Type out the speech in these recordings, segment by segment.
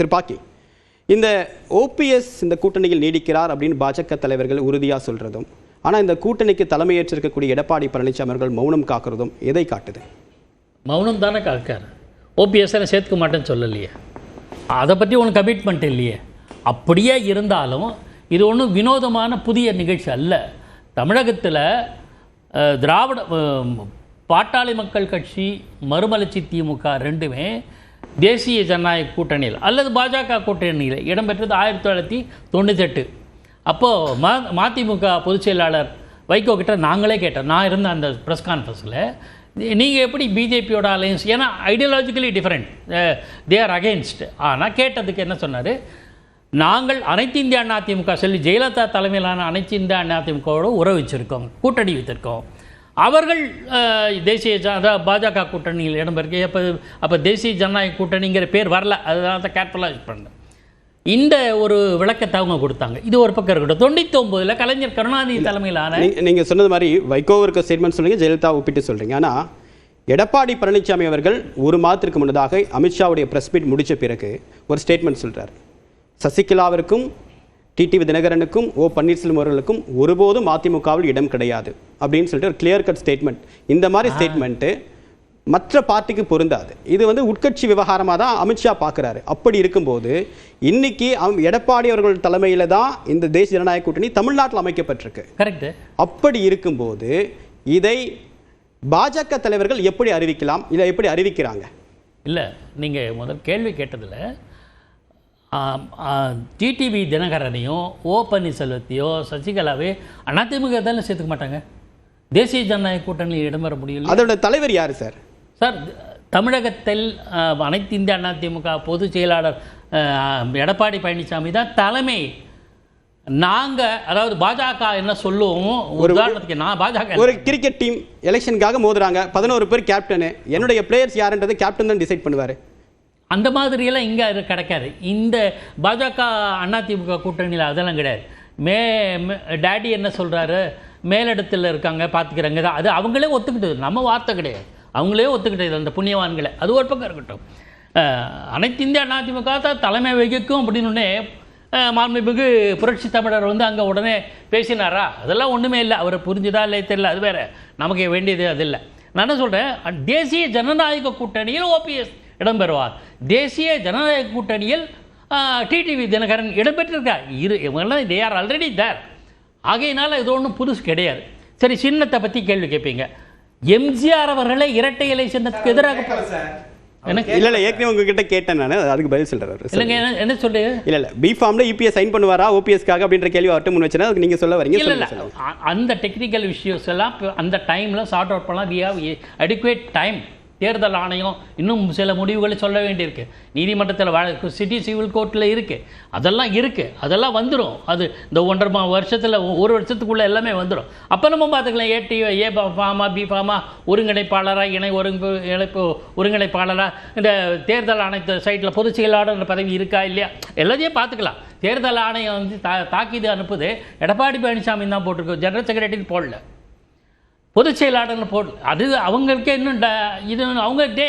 திருப்பாக்கி இந்த ஓபிஎஸ் இந்த கூட்டணியில் நீடிக்கிறார் அப்படின்னு பாஜக தலைவர்கள் உறுதியாக சொல்கிறதும் ஆனால் இந்த கூட்டணிக்கு தலைமையேற்றிருக்கக்கூடிய எடப்பாடி பழனிசாமி அவர்கள் மௌனம் காக்கிறதும் எதை காட்டுது? மௌனம் தானே காக்கார். ஓபிஎஸ் சேர்த்துக்க மாட்டேன்னு சொல்லலையே. அதை பற்றி ஒன்றும் கமிட்மெண்ட் இல்லையே. அப்படியே இருந்தாலும் இது ஒன்றும் வினோதமான புதிய நிகழ்ச்சி அல்ல. தமிழகத்தில் திராவிட பாட்டாளி மக்கள் கட்சி மறுமலர்ச்சி திமுக ரெண்டுமே தேசிய ஜனநாயக கூட்டணியில் அல்லது பாஜக கூட்டணியில் இடம்பெற்றது ஆயிரத்தி தொள்ளாயிரத்தி தொண்ணூத்தெட்டு. அப்போது ம மதிமுக பொதுச் செயலாளர் வைகோ கிட்ட நாங்களே கேட்டோம். நான் இருந்த அந்த ப்ரெஸ் கான்ஃபரன்ஸில் நீங்கள் எப்படி பிஜேபியோட அலையன்ஸ் ஏன்னா ideologically different they are against ஆனால் கேட்டதுக்கு என்ன சொன்னார்? நாங்கள் அனைத்து இந்திய அதிமுக திமுக சொல்லி ஜெயலலிதா தலைமையிலான அனைத்து இந்திய அதிமுகவோடு உறவு வச்சிருக்கோம் கூட்டணி வைத்திருக்கோம். அவர்கள் தேசிய அதாவது பாஜக கூட்டணியில் இடம்பெருக்கு அப்போ அப்போ தேசிய ஜனநாயக கூட்டணிங்கிற பேர் வரல. அதுதான் தான் கேர்ஃபுல்லாக பண்ணேன் இந்த ஒரு விளக்கத்தை அவங்க கொடுத்தாங்க. இது ஒரு பக்கம் இருக்கட்டும். தொண்ணூற்றி ஒம்போதில் கலைஞர் கருணாநிதி தலைமையிலான நீங்க- நீங்க சொன்னது மாதிரி வைகோ இருக்க ஸ்டேட்மெண்ட் சொல்றீங்க ஜெயலலிதா ஒப்பிட்டு சொல்றீங்க. ஆனா எடப்பாடி பழனிசாமி அவர்கள் ஒரு மாதத்திற்கு முன்னதாக அமித்ஷாவுடைய பிரஸ் மீட் முடிச்ச பிறகு ஒரு ஸ்டேட்மெண்ட் சொல்றாரு. சசிகலாவிற்கும் டிடிவி தினகரனுக்கும் ஓ பன்னீர்செல்வம் அவர்களுக்கும் ஒருபோதும் அதிமுகவில் இடம் கிடையாது அப்படின்னு சொல்லிட்டு ஒரு கிளியர் கட் ஸ்டேட்மெண்ட் இந்த மாதிரி ஸ்டேட்மெண்ட்டு மற்ற பார்ட்டிக்கு பொருந்தாது. இது வந்து உட்கட்சி விவகாரமாக தான் அமித்ஷா பார்க்குறாரு. அப்படி இருக்கும்போது இன்னைக்கு எடப்பாடி அவர்கள் தலைமையில தான் இந்த தேசிய ஜனநாயக கூட்டணி தமிழ்நாட்டில் அமைக்கப்பட்டிருக்கு. கரெக்டு அப்படி இருக்கும்போது இதை பாஜக தலைவர்கள் எப்படி அறிவிக்கலாம்? இதை எப்படி அறிவிக்கிறாங்க? இல்லை நீங்கள் முதல் கேள்வி கேட்டதில் டிடிவி தினகரனையோ ஓ பன்னீர்செல்வத்தையோ சசிகலாவே அதிமுக தானே சேர்த்துக்க மாட்டாங்க? தேசிய ஜனநாயக கூட்டணியில் இடம்பெற முடியல. அதோட தலைவர் யாரு சார்? சார் தமிழகத்தில் அனைத்து இந்திய அண்ணா திமுக பொதுச் செயலாளர் எடப்பாடி பழனிசாமி தான் தலைமை. நாங்கள் அதாவது பாஜக என்ன சொல்லுவோமோ ஒரு உதாரணத்துக்கு நான் பாஜக ஒரு கிரிக்கெட் டீம் எலெக்ஷனுக்காக மோதுறாங்க. பதினோரு பேர் கேப்டனு என்னுடைய பிளேயர்ஸ் யாருன்றது கேப்டன் தான் டிசைட் பண்ணுவாரு. அந்த மாதிரியெல்லாம் இங்கே அது கிடைக்காது. இந்த பாஜக அதிமுக கூட்டணியில் அதெல்லாம் கிடையாது. மே மே- டேடி என்ன சொல்கிறாரு மேலிடத்தில் இருக்காங்க பார்த்துக்கிறாங்க அது அவங்களே ஒத்துக்கிட்டது. நம்ம வார்த்தை கிடையாது. அவங்களே ஒத்துக்கிட்டது அந்த புண்ணியவான்களை. அது ஒரு பக்கம் இருக்கட்டும். அனைத்து இந்திய அதிமுக தான் தலைமை வகிக்கும் அப்படின்னு உடனே மாண்புமிகு புரட்சி தமிழர் வந்து அங்கே உடனே பேசினாரா? அதெல்லாம் ஒன்றுமே இல்லை. அவரை புரிஞ்சுதா இல்லை தெரியல. அது வேற. நமக்கு வேண்டியது அது இல்லை. நான் என்ன சொல்கிறேன் தேசிய ஜனநாயக கூட்டணியில் ஓபிஎஸ் இடம்பெறுவார். தேசிய ஜனநாயக கூட்டணியில் டிடிவி தினகரன் இடம்பெற்றிருக்கார் இரு இவங்கெல்லாம் தே ஆர் ஆல்ரெடி தேர் ஆகையினால இது ஒன்றும் புதுசு கிடையாது. சரி சின்னத்தை பற்றி கேள்வி கேட்பீங்க எம்ஜிஆர் அவர்களே இரட்டை இலை சின்னத்துக்கு எதிராக போ- எனக்கு இல்ல இல்ல ஏற்கனவே உங்ககிட்ட கேட்டேன் நான். அதுக்கு பதில் சொல்றாரு இல்லைங்க என்ன என்ன சொல்லு இல்ல இல்ல பி ஃபார்ம்ல யூபிஎஸ் சைன் பண்ணுவாரா ஓபிஎஸ்க்காக அப்படின்ற கேள்வி அவர்கிட்ட முன் வச்சேன்னா அதுக்கு நீங்க சொல்ல வரீங்க இல்லை இல்லை. அந்த டெக்னிக்கல் இஷ்யூஸ் எல்லாம் இப்ப அந்த டைமில் சார்ட் அவுட் பண்ணலாம். வி ஹவ் அடிக்குவேட் டைம் தேர்தல் ஆணையம் இன்னும் சில முடிவுகளை சொல்ல வேண்டியிருக்கு. நீதிமன்றத்தில் வழக்கு சிட்டி சிவில் கோர்ட்டில் இருக்குது அதெல்லாம் இருக்குது அதெல்லாம் வந்துடும் அது இந்த ஒன்றரை மா வருஷத்தில் ஒரு வருஷத்துக்குள்ளே எல்லாமே வந்துடும் அப்போ நம்ம பார்த்துக்கலாம். A A form B form ஒருங்கிணைப்பாளராக இணை ஒருங்கு இணைப்பு ஒருங்கிணைப்பாளராக இந்த தேர்தல் ஆணையத்து சைட்டில் பொதுச் செயலாளர் பதவி இருக்கா இல்லையா? எல்லாத்தையும் பார்த்துக்கலாம். தேர்தல் ஆணையம் வந்து தா தாக்கிது அனுப்புது. எடப்பாடி பழனிசாமி தான் போட்டிருக்கு. ஜெனரல் செக்ரட்டரி போடல. பொதுச் செயலாளர்னு போடல அது அவங்களுக்கே இன்னும் இது அவங்க they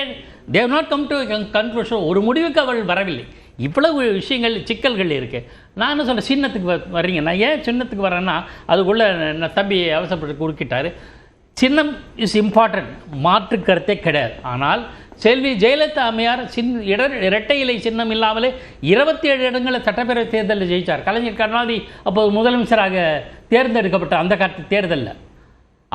they not come to conclusion ஒரு முடிவுக்கு அவள் வரவில்லை. இவ்வளவு விஷயங்கள் சிக்கல்கள் இருக்குது நான் என்ன சொல்கிறேன் சின்னத்துக்கு வ- வர்றீங்க. நான் ஏன் சின்னத்துக்கு வரேன்னா அதுக்குள்ளே நான் தம்பி அவசரப்பட்டு குறுக்கிட்டார். சின்னம் இஸ் இம்பார்ட்டன்ட் மாற்று கருத்தே கிடையாது. ஆனால் செல்வி ஜெயலலிதா அம்மையார் சின் இடர் இரட்டை இலை சின்னம் இல்லாமலே இருபத்தி ஏழு இடங்களில் சட்டப்பேரவை தேர்தலில் ஜெயித்தார் கலைஞர் கருணாநிதி அப்போது முதலமைச்சராக தேர்ந்தெடுக்கப்பட்ட அந்த காலத்து தேர்தலில்.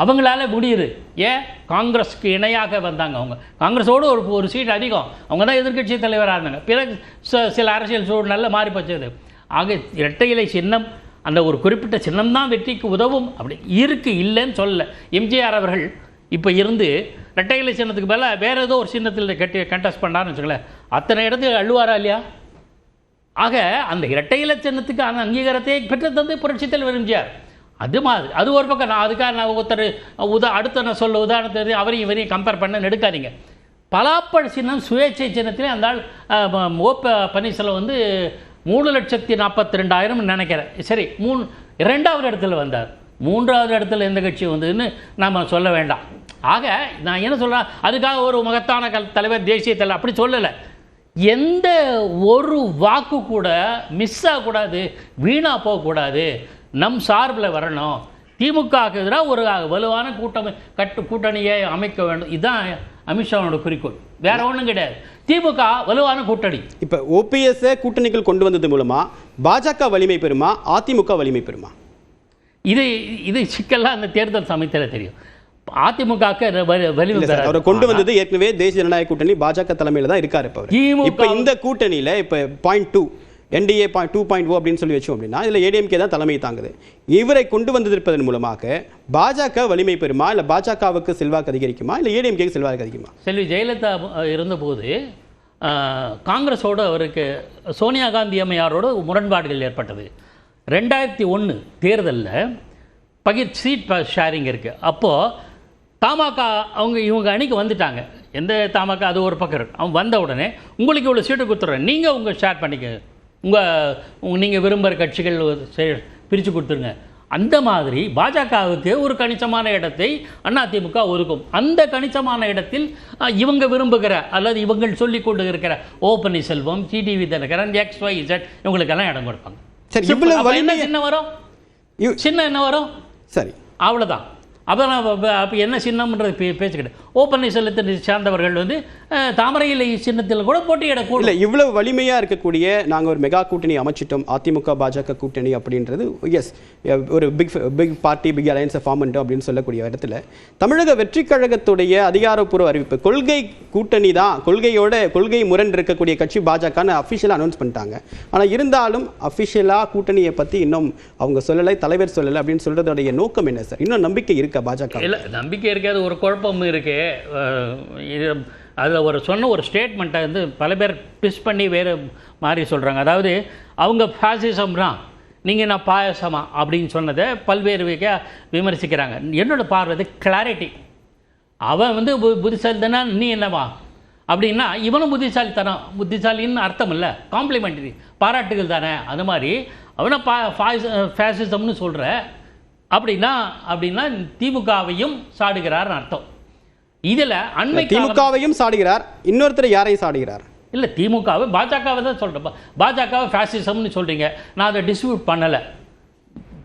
அவங்களால முடியுது. ஏன்? காங்கிரஸ்க்கு இணையாக வந்தாங்க அவங்க. காங்கிரஸோடு ஒரு ஒரு சீட் அதிகம். அவங்க தான் எதிர்க்கட்சி தலைவராக இருந்தாங்க. பிறகு ச- சில அரசியல் சூழ்நிலை மாறி போச்சது. ஆக இரட்டை இலை சின்னம் அந்த ஒரு குறிப்பிட்ட சின்னம் தான் வெற்றிக்கு உதவும். அப்படி இருக்குது இல்லைன்னு சொல்லலை. எம்ஜிஆர் அவர்கள் இப்போ இருந்து இரட்டை இலை சின்னத்துக்கு பதிலாக வேறு ஏதோ ஒரு சின்னத்தில் கட்டி கண்டெஸ்ட் பண்ணாருன்னு வச்சுக்கோங்களேன். அத்தனை இடத்துக்கு அழுவாரா இல்லையா? ஆக அந்த இரட்டை இலை சின்னத்துக்கு அந்த அங்கீகாரத்தை பெற்று தந்து புரட்சி தலைவர் எம்ஜிஆர். அது மாதிரி அது ஒரு பக்கம் நான் அதுக்காக நான் ஒருத்தர் உதா அடுத்த நான் சொல்ல உதாரணத்தை அவரையும் இவரையும் கம்பேர் பண்ண எடுக்காதீங்க பலாப்பழ சின்னம் சுயேட்சை சின்னத்திலே அந்த ஆள் ஓ பன்னீர்செல்வம் வந்து மூணு லட்சத்தி நாற்பத்தி ரெண்டாயிரம் நினைக்கிறேன். சரி மூணு இரண்டாவது இடத்துல வந்தார். மூன்றாவது இடத்துல எந்த கட்சி வந்ததுன்னு நாம் சொல்ல வேண்டாம். ஆக நான் என்ன சொல்கிறேன் அதுக்காக ஒரு மகத்தான கல் தலைவர் தேசிய தலைவர் அப்படி சொல்லலை. எந்த ஒரு வாக்கு கூட மிஸ் ஆகக்கூடாது வீணாக போகக்கூடாது. நம் சார்பில் வரணும். திமுகவுக்கு எதிராக ஒரு வலுவான கூட்டமை கட்டு கூட்டணியை அமைக்க வேண்டும். இதுதான் அமித்ஷாவோட குறிக்கோள். வேற ஒன்றும் கிடையாது. திமுக வலுவான கூட்டணி. இப்போ ஓபிஎஸ்ஸை கூட்டணிக்குள் கொண்டு வந்தது மூலமா பாஜக வலிமை பெறுமா? அதிமுக வலிமை பெறுமா? இது இது சிக்கல்லாம் அந்த தேர்தல் சமயத்தில் தெரியும். அவரை கொண்டு வந்தது ஏற்கனவே தேசிய ஜனநாயக கூட்டணி பாஜக தலைமையில தான் இருக்காரு. திமுக இப்போ இந்த கூட்டணியில இப்போ point two NDA point two point O அப்படின்னு சொல்லி வச்சோம் அப்படின்னா இதில் ஏடிஎம்கே தான் தலைமை தாங்குது. இவரை கொண்டு வந்திருப்பதன் மூலமாக பாஜக வலிமை பெறுமா? இல்லை பாஜகவுக்கு செல்வாக்கு அதிகரிக்குமா? இல்லை ஏடிஎம்கேக்கு செல்வாக்கு அதிகமா செல்வி ஜெயலலிதா இருந்தபோது காங்கிரஸோட காங்கிரஸோடு அவருக்கு சோனியா காந்தி அம்மையாரோட முரண்பாடுகள் ஏற்பட்டது. ரெண்டாயிரத்தி ஒன்று தேர்தலில் பகிர் சீட் ஷேரிங் இருக்குது அப்போது தமாக அவங்க இவங்க அணிக்கு வந்துட்டாங்க. எந்த தமாக அது ஒரு பக்கம் இருக்கு. அவன் வந்த உடனே உங்களுக்கு இவ்வளோ சீட்டு கொடுத்துட்றேன் நீங்கள் உங்கள் ஷேர் பண்ணிக்க உங்கள் நீங்கள் விரும்புகிற கட்சிகள் பிரித்து கொடுத்துருங்க. அந்த மாதிரி பாஜகவுக்கு ஒரு கணிசமான இடத்தை அதிமுக ஒதுக்கும். அந்த கணிசமான இடத்தில் இவங்க விரும்புகிற அல்லது இவங்கள் சொல்லிக் கொண்டு இருக்கிற O Panneerselvam TTV Dhinakaran X Y Z இவங்களுக்கெல்லாம் இடம் கொடுப்பாங்க. சரி. இவ்வளவு என்ன சின்ன வரும்? சின்ன என்ன வரும்? சரி. அவ்வளோதான் அப்புறம் அப்போ என்ன சின்னம்ன்றது பே பேச்சுக்கிட்டு ஓ பன்னீர்செல்வத்தை சார்ந்தவர்கள் வந்து தாமரை இலை சின்னத்தில் கூட போட்டியிடக்கூடும். இல்ல இவ்வளவு வலிமையா இருக்கக்கூடிய நாங்க ஒரு மெகா கூட்டணி அமைச்சிட்டோம் அதிமுக பாஜக கூட்டணி அப்படின்றது எஸ் ஒரு பிக் பிக் பார்ட்டி பிக் அலையன்ஸை ஃபார்ம் பண்ணிட்டோம் அப்படின்னு சொல்லக்கூடிய இடத்துல தமிழக வெற்றி கழகத்துடைய அதிகாரப்பூர்வ அறிவிப்பு கொள்கை கூட்டணி தான் கொள்கையோட கொள்கை முரண் இருக்கக்கூடிய கட்சி பாஜகன்னு அஃபிஷியலாக அனௌன்ஸ் பண்ணிட்டாங்க. ஆனா இருந்தாலும் அஃபிஷியலா கூட்டணியை பத்தி இன்னும் அவங்க சொல்லலை தலைவர் சொல்லலை அப்படின்னு சொல்றதோடைய நோக்கம் என்ன சார் இன்னும் நம்பிக்கை இருக்கா பாஜக இல்லை நம்பிக்கை இருக்காது ஒரு குழப்பம் இருக்கு. அஹ், இது அதில் ஒரு சொன்ன ஒரு ஸ்டேட்மெண்ட்டை வந்து பல பேர் ட்விஸ்ட் பண்ணி வேறு மாதிரி சொல்கிறாங்க அதாவது அவங்க ஃபேசிசம் தான் நீங்கள் நான் பாயசமா? அப்படின்னு சொன்னதை பல்வேறு வகையாக விமர்சிக்கிறாங்க. என்னோடய பார்வை கிளாரிட்டி அவன் வந்து பு புத்திசாலி தானே நீ என்னவா? அப்படின்னா இவனும் புத்திசாலித்தனம் புத்திசாலின்னு அர்த்தம் இல்லை. காம்ப்ளிமெண்டரி பாராட்டுகள் தானே. அது மாதிரி அவனை பா ஃபேசிசம்னு சொல்கிற அப்படின்னா அப்படின்னா திமுகவையும் சாடுகிறார்னு அர்த்தம். இதில் அண்மை திமுகவையும் சாடுகிறார் இன்னொருத்தர் யாரையும் சாடுகிறார்? இல்லை திமுகவை பாஜகவை தான் சொல்கிறேன் பாஜகவை ஃபேசிசம்னு சொல்கிறீங்க நான் அதை டிஸ்ட்ரிபியூட் பண்ணலை.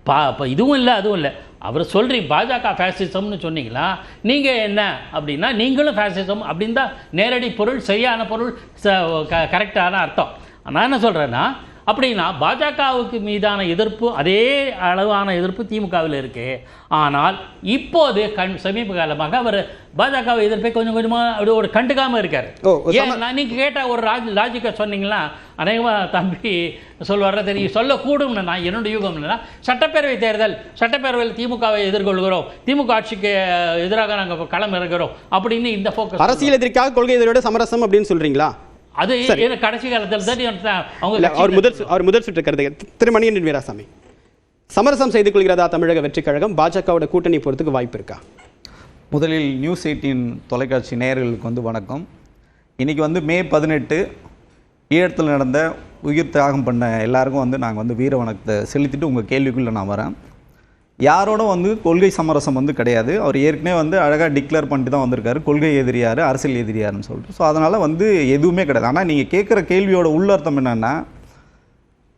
பா இதுவும் இல்லை அதுவும் இல்லை. அவர் சொல்கிறீங்க பாஜக ஃபேசிசம்னு சொன்னீங்களா? நீங்கள் என்ன அப்படின்னா நீங்களும் ஃபேசிசம் அப்படின்னு தான் நேரடி பொருள் சரியான பொருள் கரெக்டான அர்த்தம். நான் என்ன சொல்கிறேன்னா அப்படின்னா பாஜகவுக்கு மீதான எதிர்ப்பு அதே அளவான எதிர்ப்பு திமுகவில் இருக்கு. ஆனால் இப்போது கண் சமீப காலமாக அவர் பாஜகவை எதிர்ப்பை கொஞ்சம் கொஞ்சமாக அப்படி ஒரு கண்டுக்காமல் இருக்கார். ஓ, ஒரு ஏன் நான் நீங்கள் கேட்ட ஒரு ராஜ் லாஜிக்கை சொன்னீங்களா? அநேகமாக தம்பி சொல்வார தெரியும். சொல்லக்கூடும்னு நான் என்னோட யூகம் என்னன்னா சட்டப்பேரவை தேர்தல் சட்டப்பேரவையில் திமுகவை எதிர்கொள்கிறோம். திமுக ஆட்சிக்கு எதிராக நாங்கள் களம் இறங்குறோம் அப்படின்னு இந்த ஃபோக்கஸ் அரசியல் எதிர்க்காக கொள்கை எதிரோட சமரசம் அப்படின்னு சொல்றீங்களா? அது கடைசி காலத்தில் தான் அவங்க அவர் முதல் அவர் முதல் சுற்று கருத்து திரு மணியன் வீராசாமி. சமரசம் செய்து கொள்கிறதா தமிழக வெற்றி கழகம்? பாஜகவோட கூட்டணி போறதுக்கு வாய்ப்பு இருக்கா? முதலில் நியூஸ் எயிட்டின் தொலைக்காட்சி நேயர்களுக்கு வந்து வணக்கம். இன்றைக்கி வந்து மே பதினெட்டு ஈழத்தில் நடந்த உயிர் தியாகம் பண்ண எல்லாருக்கும் வந்து நாங்கள் வந்து வீர வணக்கத்தை செலுத்திட்டு உங்கள் கேள்விக்குள்ளே நான் வரேன். யாரோட வந்து கொள்கை சமரசம் வந்து கிடையாது. அவர் ஏற்கனவே வந்து அழகாக டிக்ளேர் பண்ணிட்டு தான் வந்திருக்காரு. கொள்கை எதிரியார் அரசியல் எதிரியாருன்னு சொல்லிட்டு. ஸோ அதனால் வந்து எதுவுமே கிடையாது. ஆனால் நீங்கள் கேட்குற கேள்வியோட உள்ளர்த்தம் என்னென்னா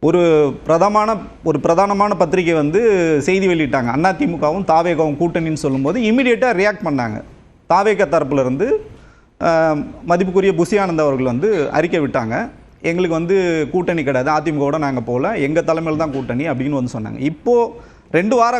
ஒரு பிரதமான ஒரு பிரதானமான பத்திரிகை வந்து செய்தி வெளியிட்டாங்க. அதிமுகவும் தாவேகவும் கூட்டணின்னு சொல்லும்போது இமீடியட்டாக ரியாக்ட் பண்ணாங்க. தாவேக தரப்புலேருந்து மதிப்புக்குரிய புசி அவர்கள் வந்து அறிக்கை விட்டாங்க. எங்களுக்கு வந்து கூட்டணி கிடையாது. அதிமுகவோட நாங்கள் போகல. எங்கள் தலைமையில் தான் கூட்டணி அப்படின்னு வந்து சொன்னாங்க. இப்போது ரெண்டு வார